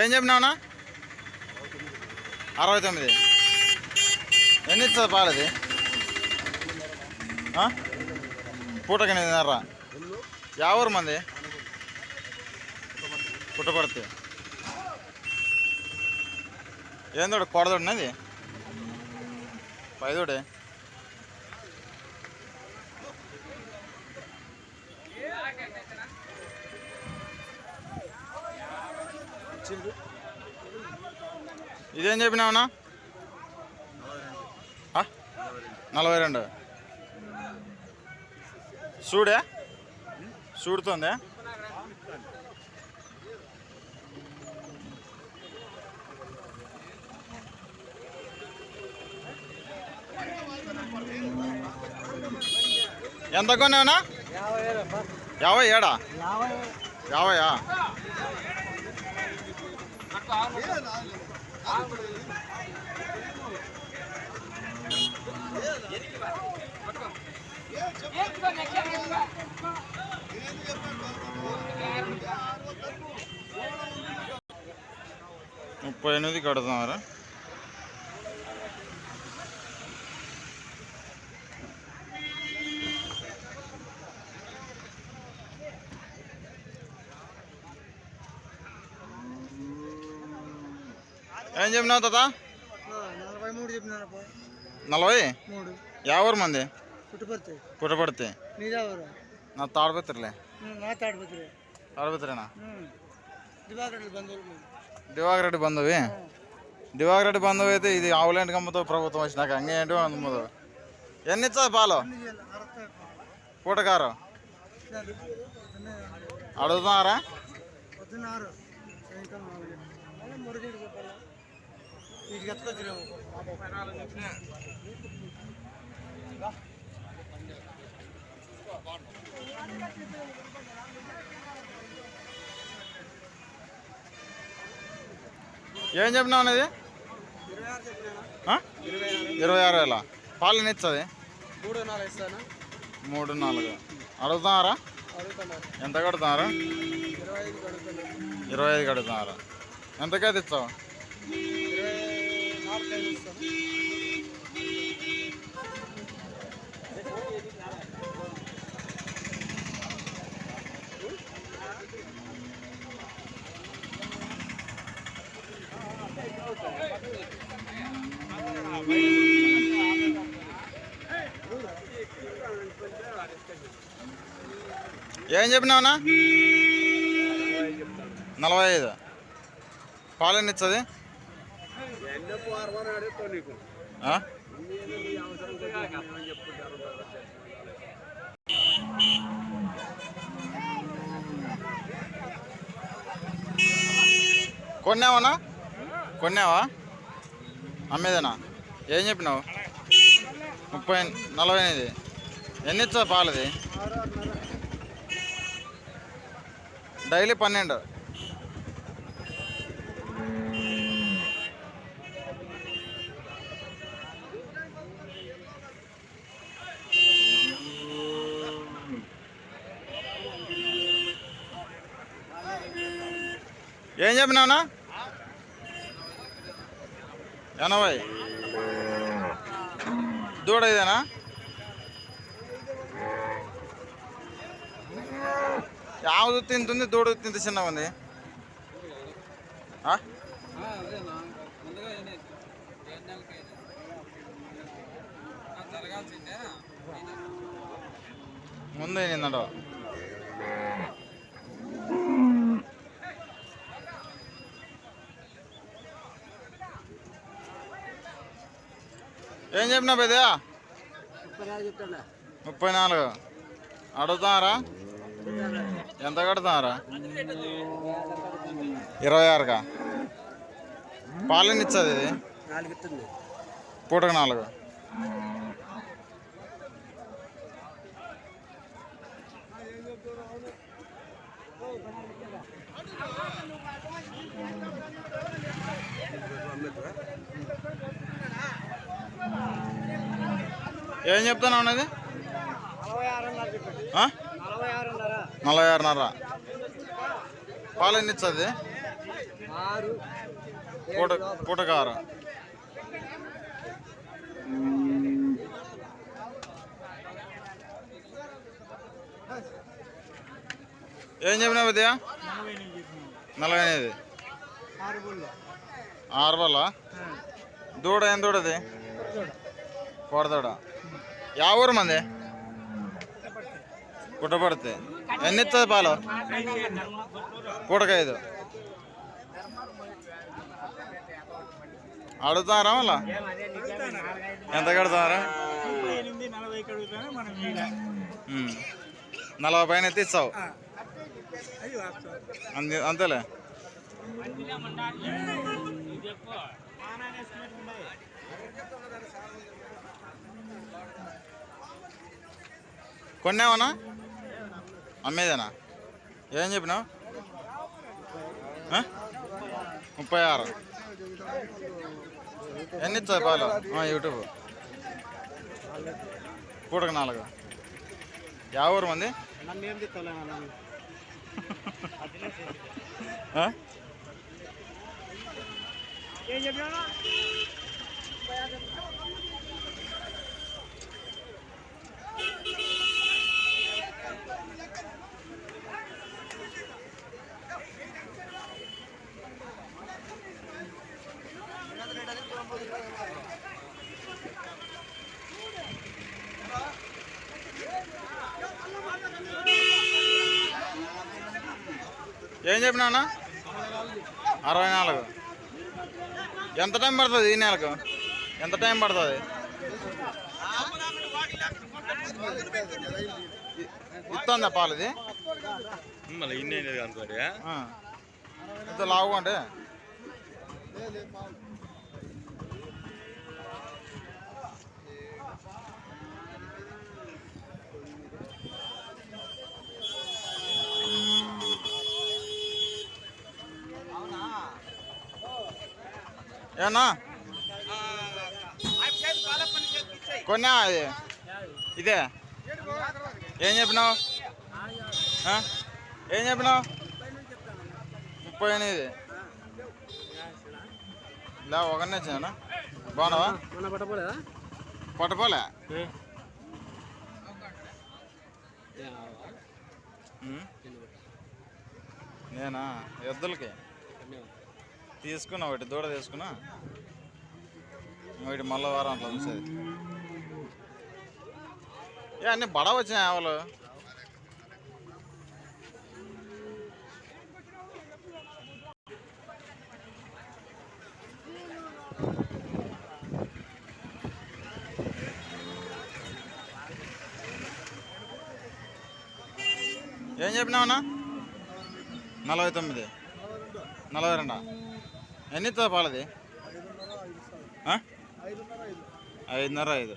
ఏం చెప్పినావునా అరవై తొమ్మిది. ఎన్ని ఇస్తుంది పాలు ఇది? పూటకి ఎనిమిదిన్నర యావరు మంది? పుట్టపడితే ఏందోడు కొడదోడినది? పైదోడే. ఇదేం చెప్పినావునా నలభై రెండు. చూడే చూడుతుందే ఎంత కొన్నావునా యాభై ఏడా? యాభైయా ముప్పై ఎనిమిది కడుతున్నారా? ఏం చెప్పినావు తాత? నలభై మూడు చెప్పినారప్ప నలభై? మూడు. మంది? పుట్టుపర్తి. పుట్టపడితే నీదావరా నా తాడపత్రిలే. నా తాడిపత్రి. తాడపత్రినా. దివాకర్ రెడ్డి బంధువి? దివాకర్ రెడ్డి బంధువు అయితే ఇది ఆవులేంటి కమ్మతో ప్రభుత్వం వచ్చినాక అంగే ఏంటి అమ్ముదు ఎన్ని ఇస్తుంది పాలు? పూటకారు? అడుగుతున్నారా పొద్దున్న ఆరు సాయంకాలం నాలుగు మళ్ళీ మురిగేడు చెప్పాలి వీటికి ఎత్తుకొచ్చినాము ఏం చెప్పినావు అనేది? ఇరవై ఆరు వేల? పాలు ఎన్ని ఇస్తుంది మూడు నాలుగు ఇస్తాను మూడు నాలుగు. అడుగుతున్నారా? ఎంత కడుతున్నారు? ఇరవై ఐదు కడుతున్నారు? ఎంతకైతే ఇస్తావు? ఏం చెప్పినావునా నలభై ఐదు. పాలు ఎన్ని ఇస్తుంది కొన్నావనా? కొన్నావా? అమ్మేదేనా? ఏం చెప్పినావు? ముప్పై నలభై ఎనిమిది ఎన్ని ఇచ్చా పాలది డైలీ పన్నెండు. ఏం చెప్పినావునా ఎనభై. దూడ ఇదేనా? యావదు తింటుంది దూడ తింత చిన్నగా ఉంది. ముందే ముందు చెప్పినా పెద్ద ముప్పై నాలుగు. అడుగుతున్నారా ఎంత కడుతున్నారా? ఇరవై ఆరుగా పాలన ఇచ్చది ఇది? నాలుగు పూటకు నాలుగు. ఏం చెప్తాను అన్నది? నలభై ఆరున్నర. పాలు ఎన్ని ఆరు పూట పూటకారు. ఏం చెప్పినావు ఉదయ నలభై ఎనిమిది. చెప్పినాం ఆరు బల్ల దూడ ఏం దూడది? కోడదూడ. యా ఊరు మంది? పుట్టపడితే ఎన్ని ఇస్తుంది పాలు? పూటకైదు. అడుగుతారా మళ్ళా? ఎంత కడతారా? నలభై పైన ఎత్తి ఇస్తావు. అది కొన్నావనా? అమ్మేదేనా? ఏం చెప్పినావు? ముప్పై ఆరు. ఎన్ని ఇస్తుంది పాలు? యూట్యూబ్. పూటకు నాలుగు. యా ఊరు మంది? ఏం చెప్పినా ఏం చెప్పినా అరవై నాలుగు. ఎంత టైం పడుతుంది ఈ నెలకు? ఎంత టైం పడుతుంది? ఇస్తుందా పాలు ఇది మళ్ళీ ఇన్ని. ఎంత లావుగా అంటే ఏనా కొన్నా అది. ఇదే. ఏం చెప్పినావు? ఏం చెప్పినావు? ముప్పై ఎనిమిది. ఇలా ఒకనే వచ్చినా బాగున్నావా? ఉమ్. నేనా? ఎద్దులకి? తీసుకున్నా ఒకటి దూడ తీసుకున్నా. ఒకటి మళ్ళీ వారం అట్లా చూసేది ఏ అన్నీ బడ వచ్చినాయి ఆవులు. ఏం చెప్పినావన్నా నలభై తొమ్మిది. నలభై రెండా. ఎన్ని ఇస్తుంది పాలది? ఐదున్నర ఐదు.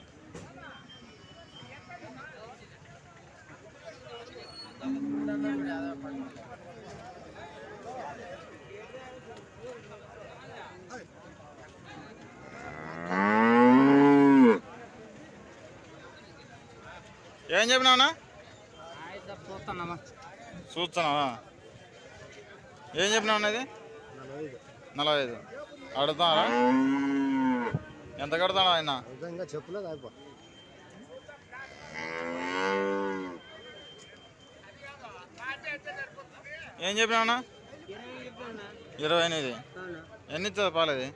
ఏం చెప్పినావునా చూస్తున్నావా? ఏం చెప్పినావు అన్నది నలభై ఐదు. అడుగుతారా ఎంత కడతాడు ఆయన? ఇంకా చెప్పులేదు అయిపో ఏం చెప్పినావునా? ఇరవై ఎనిమిది. ఎన్ని ఇస్తుంది పాలది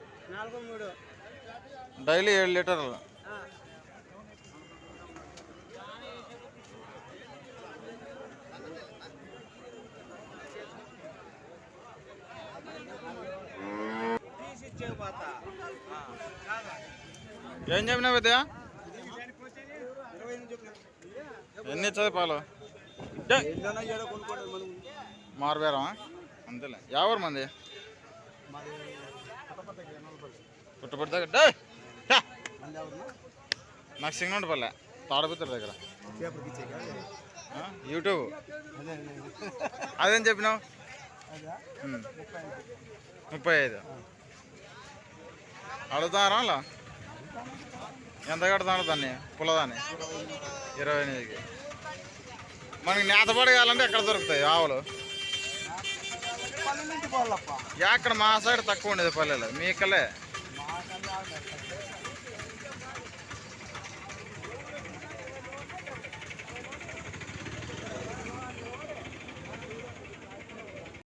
డైలీ ఏడు లీటర్లు. ఏం చెప్పినావు విద్య ఎన్ని ఇస్తుంది పాలు. మారుబేరమా అంతేలే. ఎవరు మంది? పుట్టపడి దగ్గర. నాకు సింగనూటి పల్లె తాడపుత్ర దగ్గర. యూట్యూబ్? అదేం చెప్పినావు. ముప్పై ఐదు. అడుగుతారా అలా? ఎంత కడతాను దాన్ని? పుల్లదాన్ని? ఇరవై ఎనిమిదికి. మనకి నేతపడి కావాలంటే ఎక్కడ దొరుకుతాయి ఆవులు? ఎక్కడ మా సైడ్ తక్కువ ఉండేది పల్లెలు. మీ ఇక్కలే మా కన్నా